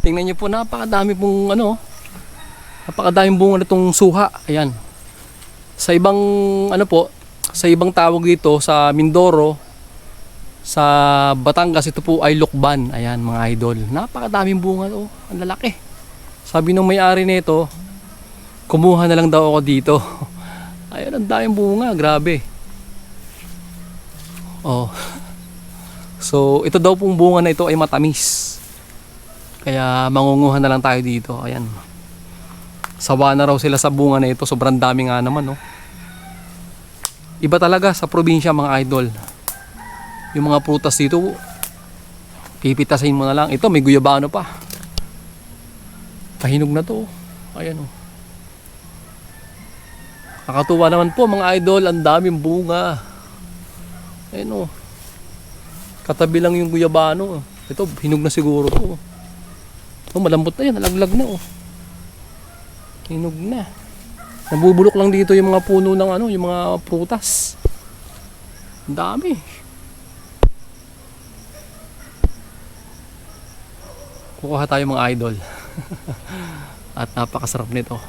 Tingnan niyo po, napakadami pong ano, napakadaming bunga nitong suha. Ayan. Sa ibang ano po, sa ibang tawag dito sa Mindoro, sa Batangas ito po ay lukban. Ayan mga idol. Napakadaming bunga to. Ang lalaki. Sabi nung may-ari nito, kumuha na lang daw ako dito. Ayan, ang daming bunga. Grabe. Oh. So, ito daw pong bunga na ito ay matamis. Kaya mangunguha na lang tayo dito. Ayan. Sawa na raw sila sa bunga na ito. Sobrang dami nga naman, no. Iba talaga sa probinsya mga idol. Yung mga prutas dito, pipitasin mo na lang. Ito, may guyabano pa. Pahinog na to. Ayan, oh. Nakakatuwa naman po mga idol. Ang daming bunga. Ayan, oh. Katabi lang yung guyabano. Ito, hinog na siguro to. Oh, malambot na yan, nalaglag na oh. Hinog na. Nabubulok lang dito yung mga puno ng ano, yung mga prutas. Ang dami. Kukuha tayo mga idol. At napakasarap nito.